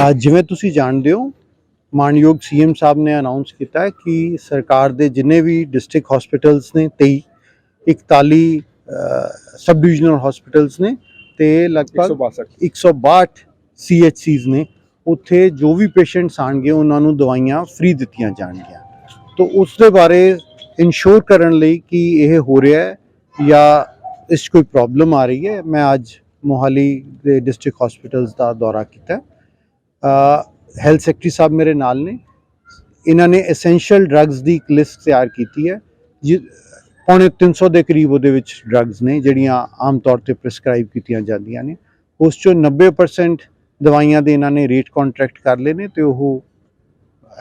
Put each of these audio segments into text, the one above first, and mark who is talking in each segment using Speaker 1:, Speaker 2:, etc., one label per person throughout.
Speaker 1: ਜਿਵੇਂ ਤੁਸੀਂ ਜਾਣਦੇ ਹੋ ਮਾਨਯੋਗ ਸੀਐਮ ਸਾਹਿਬ ਨੇ ਅਨਾਉਂਸ ਕੀਤਾ ਹੈ ਕਿ ਸਰਕਾਰ ਦੇ ਜਿੰਨੇ ਵੀ ਡਿਸਟ੍ਰਿਕਟ ਹਸਪੀਟਲਸ ਨੇ 23 41 ਸਬ ਡਿਵੀਜ਼ਨਲ ਹਸਪੀਟਲਸ ਨੇ ਤੇ ਲਗਭਗ 162 ਸੀਐਚਸੀਜ਼ ਨੇ ਉੱਥੇ ਜੋ ਵੀ ਪੇਸ਼ੈਂਟਸ ਆਣਗੇ ਉਹਨਾਂ ਨੂੰ ਦਵਾਈਆਂ ਫ੍ਰੀ ਦਿੱਤੀਆਂ ਜਾਣਗੀਆਂ। ਤੋਂ ਉਸ ਦੇ ਬਾਰੇ ਇਨਸ਼ੋਰ ਕਰਨ ਲਈ ਕਿ ਇਹ ਹੋ ਰਿਹਾ ਹੈ ਜਾਂ ਇਸ ਕੋਈ ਪ੍ਰੋਬਲਮ ਆ ਰਹੀ ਹੈ ਮੈਂ ਅੱਜ ਮੋਹਾਲੀ ਦੇ ਡਿਸਟ੍ਰਿਕਟ ਹਸਪੀਟਲਸ ਦਾ ਦੌਰਾ ਕੀਤਾ ਹੈਲਥ ਸੈਕਟਰੀ ਸਾਹਿਬ ਮੇਰੇ ਨਾਲ ਨੇ। ਇਹਨਾਂ ਨੇ ਐਸੈਂਸ਼ੀਅਲ ਡਰੱਗਸ ਦੀ ਇੱਕ ਲਿਸਟ ਤਿਆਰ ਕੀਤੀ ਹੈ, ਜਿ, ਪੌਣੇ 300 ਦੇ ਕਰੀਬ ਉਹਦੇ ਵਿੱਚ ਡਰੱਗਸ ਨੇ, ਜਿਹੜੀਆਂ ਆਮ ਤੌਰ ਤੇ ਪ੍ਰੈਸਕ੍ਰਾਈਬ ਕੀਤੀਆਂ ਜਾਂਦੀਆਂ ਨੇ। ਉਸ ਚੋਂ 90% ਦਵਾਈਆਂ ਦੇ ਇਹਨਾਂ ਨੇ ਰੇਟ ਕੰਟਰੈਕਟ ਕਰ ਲਏ ਨੇ ਤੇ ਉਹ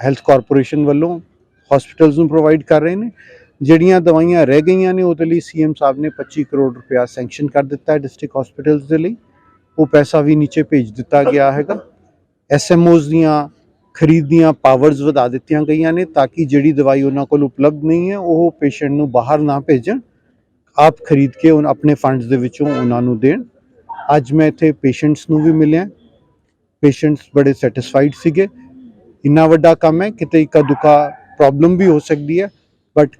Speaker 1: ਹੈਲਥ ਕਾਰਪੋਰੇਸ਼ਨ ਵੱਲੋਂ ਹਸਪੀਟਲਸ ਨੂੰ ਪ੍ਰੋਵਾਈਡ ਕਰ ਰਹੇ ਨੇ। ਜਿਹੜੀਆਂ ਦਵਾਈਆਂ ਰਹਿ ਗਈਆਂ ਨੇ, ਉਹਦੇ ਲਈ ਸੀਐਮ ਸਾਹਿਬ ਨੇ 25 ਕਰੋੜ ਰੁਪਇਆ ਸੈਂਕਸ਼ਨ ਕਰ ਦਿੱਤਾ ਹੈ ਡਿਸਟ੍ਰਿਕਟ ਹਸਪੀਟਲਸ ਦੇ ਲਈ। ਉਹ ਪੈਸਾ ਵੀ ਨੀਚੇ ਭੇਜ ਦਿੱਤਾ ਗਿਆ ਹੈਗਾ। ਐਸਐਮਓਜ਼ ਦੀਆਂ ਖਰੀਦ ਦੀਆਂ ਪਾਵਰਸ ਵਧਾ ਦਿੱਤੀਆਂ ਗਈਆਂ ਨੇ ਤਾਂ ਕਿ ਜਿਹੜੀ ਦਵਾਈ ਉਹਨਾਂ ਕੋਲ ਉਪਲਬਧ ਨਹੀਂ ਹੈ, ਉਹ ਪੇਸ਼ੈਂਟ ਨੂੰ ਬਾਹਰ ਨਾ ਭੇਜਣ। ਆਪ ਖਰੀਦ ਕੇ ਉਹ ਆਪਣੇ ਫੰਡਸ ਦੇ ਵਿੱਚੋਂ ਉਹਨਾਂ ਨੂੰ ਦੇਣ। ਅੱਜ ਮੈਂ ਇੱਥੇ ਪੇਸ਼ੈਂਟਸ ਨੂੰ ਵੀ ਮਿਲਿਆ। ਪੇਸ਼ੈਂਟਸ ਬੜੇ ਸੈਟੀਸਫਾਈਡ ਸੀਗੇ। ਇੰਨਾ ਵੱਡਾ ਕੰਮ ਹੈ, ਕਿਤੇ ਇੱਕਾ ਦੁਕਾ ਪ੍ਰੋਬਲਮ ਵੀ ਹੋ ਸਕਦੀ ਹੈ ਬਟ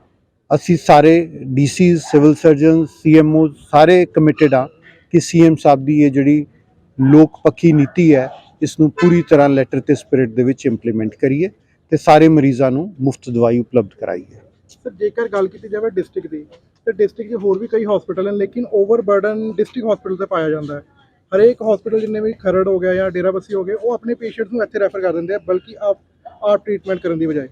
Speaker 1: ਅਸੀਂ ਸਾਰੇ ਡੀਸੀਜ਼ ਸਿਵਲ ਸਰਜਨ ਸੀਐਮਓ ਸਾਰੇ ਕਮਿਟਡ ਆ ਕਿ ਸੀਐਮ ਸਾਹਿਬ ਦੀ ਇਹ ਜਿਹੜੀ ਲੋਕ ਪੱਖੀ ਨੀਤੀ ਹੈ ਇਸ ਨੂੰ ਪੂਰੀ ਤਰ੍ਹਾਂ ਲੈਟਰ ਤੇ ਸਪਿਰਿਟ ਦੇ ਵਿੱਚ ਇੰਪਲੀਮੈਂਟ ਕਰੀਏ ਤੇ ਸਾਰੇ ਮਰੀਜ਼ਾਂ ਨੂੰ ਮੁਫਤ ਦਵਾਈ ਉਪਲਬਧ ਕਰਾਈਏ।
Speaker 2: ਸਰ ਜੇਕਰ ਗੱਲ ਕੀਤੀ ਜਾਵੇ ਡਿਸਟ੍ਰਿਕਟ ਦੀ ਤੇ ਡਿਸਟ੍ਰਿਕਟ 'ਚ ਹੋਰ ਵੀ ਕਈ ਹਸਪੀਟਲ ਹਨ ਲੇਕਿਨ ਓਵਰਬਰਡਨ ਡਿਸਟ੍ਰਿਕਟ ਹਸਪੀਟਲ ਤੇ ਪਾਇਆ ਜਾਂਦਾ ਹੈ। ਹਰੇਕ ਹਸਪੀਟਲ ਜਿੰਨੇ ਵੀ ਖਰੜ ਹੋ ਗਿਆ ਜਾਂ ਡੇਰਾਬੱਸੀ ਹੋ ਗਏ ਉਹ ਆਪਣੇ ਪੇਸ਼ੈਂਟਸ ਨੂੰ ਇੱਥੇ ਰੈਫਰ ਕਰ ਦਿੰਦੇ ਆ ਬਲਕਿ ਆਪ ਆਪ ਟ੍ਰੀਟਮੈਂਟ ਕਰਨ ਦੀ ਬਜਾਏ।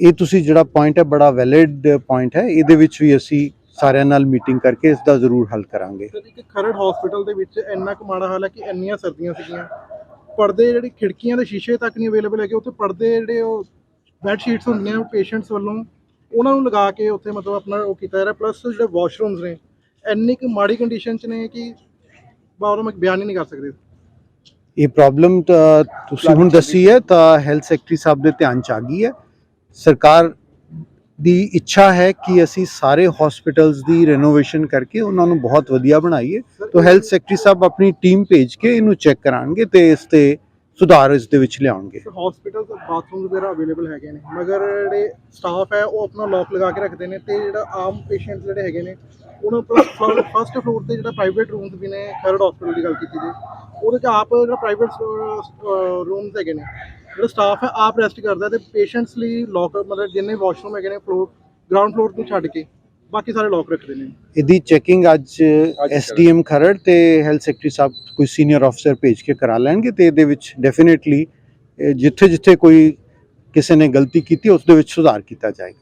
Speaker 1: ਇਹ ਤੁਸੀਂ ਜਿਹੜਾ ਪੁਆਇੰਟ ਹੈ ਬੜਾ ਵੈਲਿਡ ਪੁਆਇੰਟ ਹੈ ਇਹਦੇ ਵਿੱਚ ਵੀ ਅਸੀਂ ਸਾਰਿਆਂ ਨਾਲ ਮੀਟਿੰਗ ਕਰਕੇ ਇਸ ਦਾ ਜ਼ਰੂਰ ਹੱਲ ਕਰਾਂਗੇ।
Speaker 2: ਸਰ ਇੱਕ ਖਰੜ ਹਸਪੀਟਲ ਦੇ ਵਿੱਚ ਇੰਨਾ ਕੁ ਮਾੜਾ ਹਾਲ ਹੈ ਕਿ ਇੰਨੀਆਂ ਸਰਦੀਆਂ ਸੀਗੀਆਂ ਪਰਦੇ ਜਿਹੜੀ ਖਿੜਕੀਆਂ ਦੇ ਸ਼ੀਸ਼ੇ ਤੱਕ ਨਹੀਂ ਅਵੇਲੇਬਲ ਹੈਗੇ ਉੱਥੇ ਪਰਦੇ ਜਿਹੜੇ ਉਹ ਬੈੱਡ ਸ਼ੀਟਸ ਹੁੰਦੀਆਂ ਪੇਸ਼ੈਂਟਸ ਵੱਲੋਂ ਉਹਨਾਂ ਨੂੰ ਲਗਾ ਕੇ ਉੱਥੇ ਮਤਲਬ ਆਪਣਾ ਉਹ ਕੀਤਾ ਜਾ ਰਿਹਾ ਪਲੱਸ ਜਿਹੜੇ ਵਾਸ਼ਰੂਮਸ ਨੇ ਇੰਨੀ ਕੁ ਮਾੜੀ ਕੰਡੀਸ਼ਨ 'ਚ ਨੇ ਕਿ ਬਾਹਰੋਂ ਮੈਂ ਬਿਆਨ ਹੀ ਨਹੀਂ ਕਰ ਸਕਦੇ।
Speaker 1: ਇਹ ਪ੍ਰੋਬਲਮ ਤੁਸੀਂ ਹੁਣ ਦੱਸੀ ਹੈ ਤਾਂ ਹੈਲਥ ਸੈਕਟਰੀ ਸਾਹਿਬ ਦੇ ਧਿਆਨ ਚ ਆ ਗਈ ਹੈ। ਸਰਕਾਰ ਦੀ ਇੱਛਾ ਹੈ ਕਿ ਅਸੀਂ ਸਾਰੇ ਹਸਪੀਟਲਸ ਦੀ ਰੈਨੋਵੇਸ਼ਨ ਕਰਕੇ ਉਹਨਾਂ ਨੂੰ ਬਹੁਤ ਵਧੀਆ ਬਣਾਈਏ। ਤਾਂ ਹੈਲਥ ਸੈਕਟਰੀ ਸਾਹਿਬ ਆਪਣੀ ਟੀਮ ਭੇਜ ਕੇ ਇਹਨੂੰ ਚੈੱਕ ਕਰਾਂਗੇ ਤੇ ਇਸ ਤੇ ਸੁਧਾਰ ਇਸ ਦੇ ਵਿੱਚ ਲਿਆਉਣਗੇ।
Speaker 2: ਹਸਪੀਟਲ ਬਾਥਰੂਮ ਵਗੈਰਾ ਅਵੇਲੇਬਲ ਹੈਗੇ ਨੇ, ਮਗਰ ਜਿਹੜੇ ਸਟਾਫ ਹੈ ਉਹ ਆਪਣਾ ਲੌਕ ਲਗਾ ਕੇ ਰੱਖਦੇ ਨੇ ਤੇ ਜਿਹੜਾ ਆਮ ਪੇਸ਼ੈਂਟ ਜਿਹੜੇ ਹੈਗੇ ਨੇ, ਉਹਨਾਂ ਫਸਟ ਫਲੋਰ ਤੇ ਜਿਹੜਾ ਪ੍ਰਾਈਵੇਟ ਰੂਮਸ ਵੀ ਨੇ ਖਰੜ ਹਸਪੀਟਲ ਦੀ ਗੱਲ ਕੀਤੀ ਜੇ ਉਹਦੇ ਚ ਆਪ ਜਿਹੜਾ ਪ੍ਰਾਈਵੇਟ ਰੂਮਸ ਹੈਗੇ ਨੇ ਜਿਹੜਾ ਸਟਾਫ ਹੈ ਆਪ ਰੈਸਟ ਕਰਦਾ ਤੇ ਪੇਸ਼ੈਂਟਸ ਲਈ ਲੌਕ ਮਤਲਬ ਜਿੰਨੇ ਵਾਸ਼ਰੂਮ ਹੈਗੇ ਨੇ ਫਲੋਰ ਗਰਾਊਂਡ ਫਲੋਰ ਤੋਂ ਛੱਡ ਕੇ ਬਾਕੀ ਸਾਰੇ ਲੌਕ ਰੱਖਦੇ ਨੇ।
Speaker 1: ਇਹਦੀ ਚੈਕਿੰਗ ਅੱਜ ਐਸਡੀਐਮ ਖਰੜ ਤੇ ਹੈਲਥ ਸੈਕਟਰੀ ਸਾਹਿਬ ਕੋਈ ਸੀਨੀਅਰ ਅਫਸਰ ਭੇਜ ਕੇ ਕਰਾ ਲੈਣਗੇ ਤੇ ਇਹਦੇ ਵਿੱਚ ਡੈਫੀਨਿਟਲੀ ਜਿੱਥੇ ਜਿੱਥੇ ਕੋਈ ਕਿਸੇ ਨੇ ਗਲਤੀ ਕੀਤੀ ਉਸ ਦੇ ਵਿੱਚ ਸੁਧਾਰ ਕੀਤਾ ਜਾਏਗਾ।